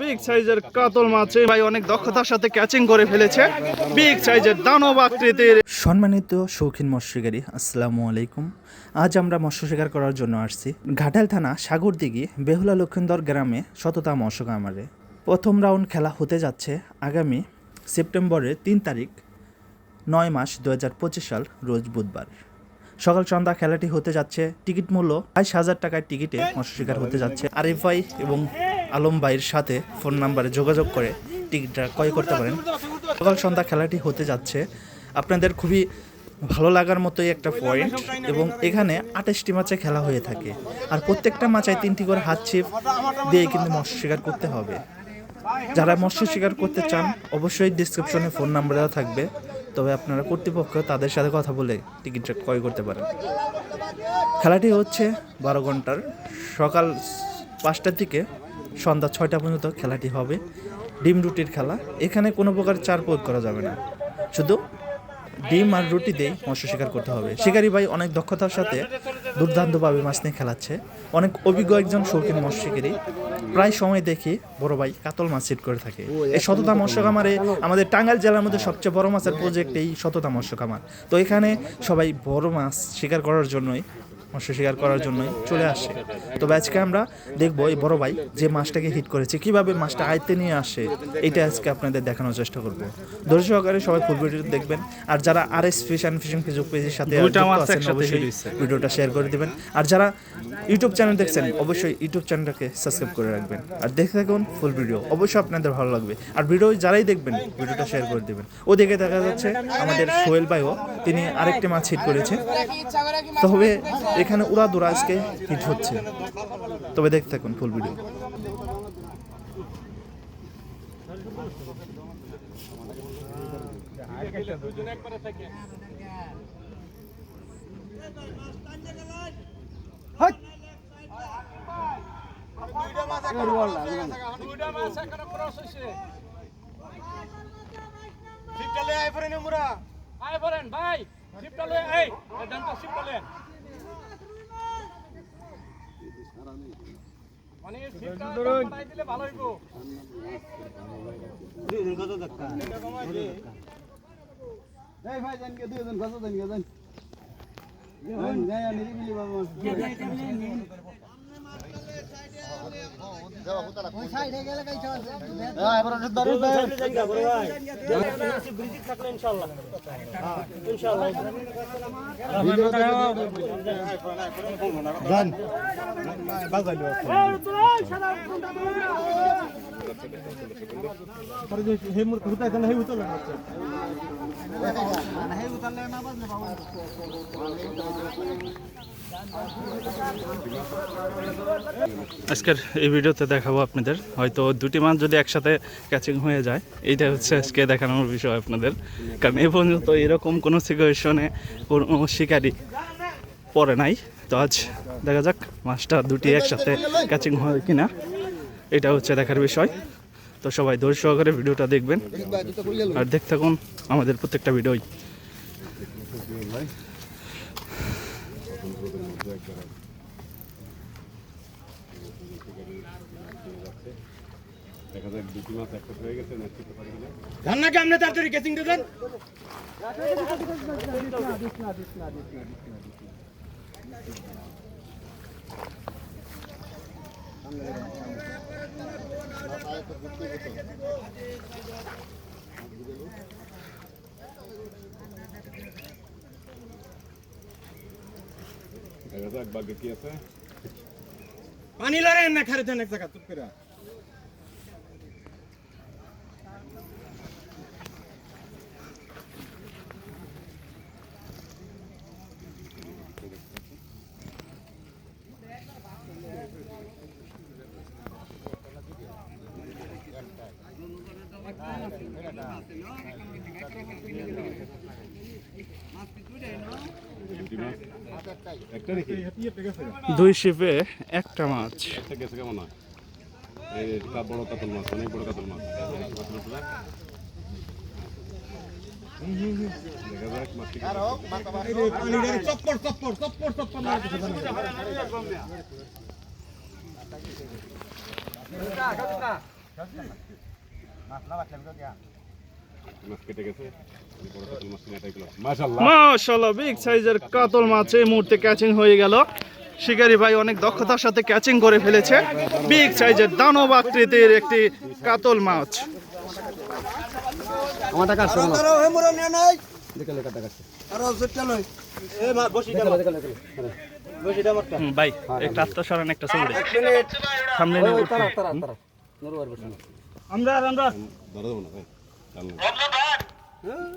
Big সাইজের কাতল মাছ। ভাই অনেক দক্ষতার সাথে ক্যাচিং করে ফেলেছে। বিগ সাইজের দানব সম্মানিত শৌখিন মৎস্য শিকারী আসসালামু আলাইকুম। আজ আমরা মৎস্য শিকার করার জন্য আসছি ঘাটাল থানা সাগরদিঘি বেহুলা লক্ষিন্দর গ্রামে শততা মৎস্য কামারে প্রথম রাউন্ড খেলা হতে যাচ্ছে আগামী সেপ্টেম্বরের তিন তারিখ, নয় মাস দু হাজার পঁচিশ সাল, রোজ বুধবার। সকাল সন্ধ্যা খেলাটি হতে যাচ্ছে। টিকিট মূল্য বাইশ হাজার টাকার টিকিটে শিকার হতে যাচ্ছে। আরিফ ভাই এবং আলম ভাইয়ের সাথে ফোন নাম্বারে যোগাযোগ করে টিকিটটা ক্রয় করতে পারেন। সকাল সন্ধ্যা খেলাটি হতে যাচ্ছে। আপনাদের খুবই ভালো লাগার মতোই একটা পয়েন্ট এবং এখানে আঠাশটি মাছে খেলা হয়ে থাকে। আর প্রত্যেকটা মাচায় তিনটি করে হাত ছিপ দিয়ে কিন্তু মৎস্য শিকার করতে হবে। যারা মৎস্য শিকার করতে চান, অবশ্যই ডিসক্রিপশনে ফোন নাম্বার দেওয়া থাকবে। তবে আপনারা কর্তৃপক্ষ তাদের সাথে কথা বলে টিকিটটা ক্রয় করতে পারেন। খেলাটি হচ্ছে বারো ঘণ্টার সকাল পাঁচটার থেকে সন্ধ্যা ছয়টা পর্যন্ত খেলাটি হবে। ডিম রুটির খেলা। এখানে কোনো প্রকার চার প্রয়োগ করা যাবে না। শুধু ডিম আর রুটি দিয়ে মৎস্য শিকার করতে হবে। শিকারি ভাই অনেক দক্ষতার সাথে দুর্দান্তভাবে মাছ নিয়ে খেলাচ্ছে। অনেক অভিজ্ঞ একজন শৌখিন মৎস্য শিকারী। প্রায় সময় দেখি বড় ভাই কাতল মাছ সিট করে থাকে। এই শততা মৎস্য খামারে আমাদের টাঙ্গাইল জেলার মধ্যে সবচেয়ে বড় মাছের প্রজেক্ট এই শততা মৎস্য খামার তো এখানে সবাই বড় মাছ শিকার করার জন্যই মৎস্য শিকার করার জন্যই চলে আসে। তবে আজকে আমরা দেখব এই বড় ভাই যে মাছটাকে হিট করেছে কীভাবে মাছটা আয়ত্তে নিয়ে আসে এটা আজকে আপনাদের দেখানোর চেষ্টা করব। ধৈর্য সহকারে সবাই ফুল ভিডিও দেখবেন। আর যারা R S fish and fishing Facebook পেজের সাথে যুক্ত আছেন, অবশ্যই ভিডিওটা শেয়ার করে দিবেন। আর যারা ইউটিউব চ্যানেল দেখছেন অবশ্যই ইউটিউব চ্যানেলটাকে সাবস্ক্রাইব করে রাখবেন। আর দেখে থাকুন ফুল ভিডিও অবশ্যই আপনাদের ভালো লাগবে। আর ভিডিও যারাই দেখবেন ভিডিওটা শেয়ার করে দিবেন। ওদিকে দেখা যাচ্ছে আমাদের সোহেল ভাইও তিনি আরেকটি মাছ হিট করেছে। তবে এখানে উড়া দুরা আজকে হিট হচ্ছে। তবে দেখতে থাকুন ফুল ভিডিও আয় বলেন ভাই শিপটা লয়ে, এই ডানটা শিপটা মানে শিপটা পাঠাই দিলে ভালো হইব এই ভাই জান কে দুইজন কত দেন গায়া নিরিবিলি বাবা ওই সাইডে গেলে কাই চল হ্যাঁ এবার ধরে ভাই গান আজকের এই ভিডিওতে দেখাবো আপনাদের। হয়তো দুটি মাছ যদি একসাথে ক্যাচিং হয়ে যায় এইটা হচ্ছে আজকে দেখানোর বিষয় আপনাদের। কারণ এ পর্যন্ত এরকম কোনো সিচুয়েশনে কোনো শিকারি পড়ে নাই। তো আজ দেখা যাক মাছটা দুটি একসাথে ক্যাচিং হয় কি না এটা হচ্ছে দেখার বিষয়। তো সবাই ধৈর্য সহকারে ভিডিওটা দেখবেন। আর দেখতে থাকুন আমাদের প্রত্যেকটা ভিডিওই। দেখা যাক দুটি মাছ একসাথে হয়ে গেছে ম্যাচ করতে পারি কিনা ধান্না কে আমনে তাড়াতাড়ি কেসিং দেন দেখা যাক ভাগ্যে কি আছে পানি লড়ে না খারে দেন এক জায়গা তুপ করে দুটি মাছ একটা নাকি দুই শিপে একটা মাছ। একটা গেছে কেমন বড় কাতল মাছ অনেক বড় কাতল মাছ। যাক মাছটি মাশাল্লাহ বিগ সাইজের কাতল মাছ এই মুহূর্তে ক্যাচিং হয়ে গেল। শিকারি ভাই অনেক দক্ষতার সাথে ক্যাচিং করে ফেলেছে। বিগ সাইজের দানব আকৃতির একটি কাতল মাছ। আমার টাকা আসছে আরও হে মোরা নিয়ে নাই। দেখে লেখা টাকা আসছে আরও সেটা লই। এ মা বসিটা মার বসিটা মার হুম, ভাই একটা সামনে। আমরা আমরা। ধরে দেবো না ভাই। Abla ben. Ha?